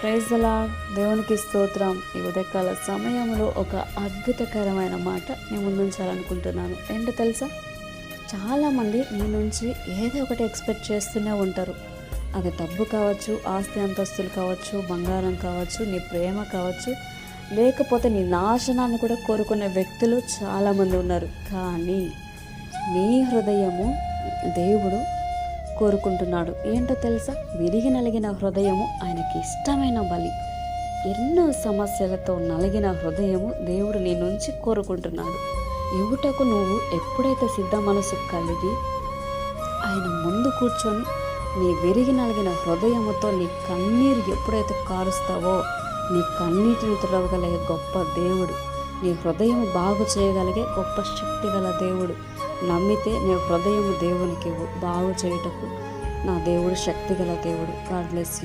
Praise అలా దేవునికి స్తోత్రం. ఈ ఉదయకాల సమయంలో ఒక అద్భుతకరమైన మాట నేను ముందుంచాలనుకుంటున్నాను. ఏంటో తెలుసా? చాలామంది నీ నుంచి ఏదో ఒకటి ఎక్స్పెక్ట్ చేస్తూనే ఉంటారు. అది డబ్బు కావచ్చు ఆస్తి అంతస్తులు కావచ్చు బంగారం కావచ్చు నీ ప్రేమ కావచ్చు లేకపోతే నీ నాశనాన్ని కూడా కోరుకునే వ్యక్తులు చాలామంది ఉన్నారు. కానీ నీ హృదయము దేవుడు కోరుకుంటున్నాడు. ఏంటో తెలుసా? విరిగి నలిగిన హృదయము ఆయనకి ఇష్టమైన బలి. ఎన్నో సమస్యలతో నలిగిన హృదయము దేవుడు నీ నుంచి కోరుకుంటున్నాడు. ఇవుటకు నువ్వు ఎప్పుడైతే సిద్ధ మనసు కలిగి ఆయన ముందు కూర్చొని నీ విరిగి నలిగిన హృదయముతో నీ కన్నీరు ఎప్పుడైతే కారుస్తావో నీ కన్నీటిని తుడవగలిగే గొప్ప దేవుడు నీ హృదయం బాగు చేయగలిగే గొప్ప శక్తి గల దేవుడు నమ్మితే నీ హృదయం దేవునికి బాగు చేయుటకు నా దేవుడు శక్తి గల దేవుడు. God bless you